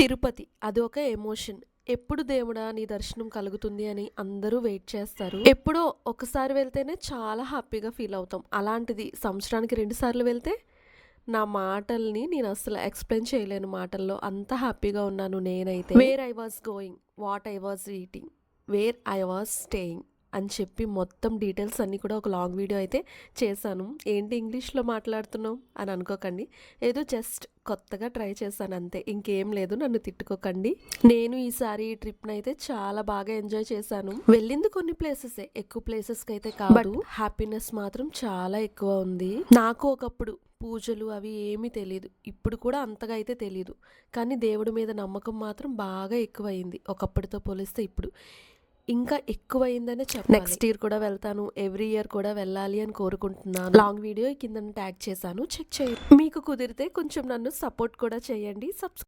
తిరుపతి. అది ఒక ఎమోషన్. ఎప్పుడు దేవుడా నీ దర్శనం కలుగుతుంది అని అందరూ వెయిట్ చేస్తారు. ఎప్పుడో ఒకసారి వెళ్తేనే చాలా హ్యాపీగా ఫీల్ అవుతాం. అలాంటిది సంవత్సరానికి రెండు సార్లు వెళ్తే నా మాటల్ని నేను అసలు ఎక్స్ప్లెయిన్ చేయలేను మాటల్లో. అంత హ్యాపీగా ఉన్నాను నేనైతే. Where I was going what I was eating where I was staying అని చెప్పి మొత్తం డీటెయిల్స్ అన్నీ కూడా ఒక లాంగ్ వీడియో అయితే చేశాను. ఏంటి ఇంగ్లీష్లో మాట్లాడుతున్నావు అని అనుకోకండి. ఏదో జస్ట్ కొత్తగా ట్రై చేశాను అంతే. ఇంకేం లేదు నన్ను తిట్టుకోకండి. నేను ఈసారి ఈ ట్రిప్ని అయితే చాలా బాగా ఎంజాయ్ చేశాను. వెళ్ళింది కొన్ని ప్లేసెసే ఎక్కువ ప్లేసెస్కి అయితే కాదు. హ్యాపీనెస్ మాత్రం చాలా ఎక్కువ ఉంది. నాకు ఒకప్పుడు పూజలు అవి ఏమీ తెలియదు ఇప్పుడు కూడా అంతగా అయితే తెలియదు కానీ దేవుడి మీద నమ్మకం మాత్రం బాగా ఎక్కువైంది. ఒకప్పటితో పోలిస్తే ఇప్పుడు. ఇంకా ఎక్కువైందనే చెప్పాలి. నెక్స్ట్ ఇయర్ కూడా వెళ్తాను. ఎవ్రీ ఇయర్ కూడా వెళ్ళాలి అని కోరుకుంటున్నాను. లాంగ్ వీడియో కింద ట్యాగ్ చేశాను. చెక్ చేయండి మీకు కుదిరితే కొంచెం నన్ను సపోర్ట్ కూడా చేయండి. సబ్స్క్రైబ్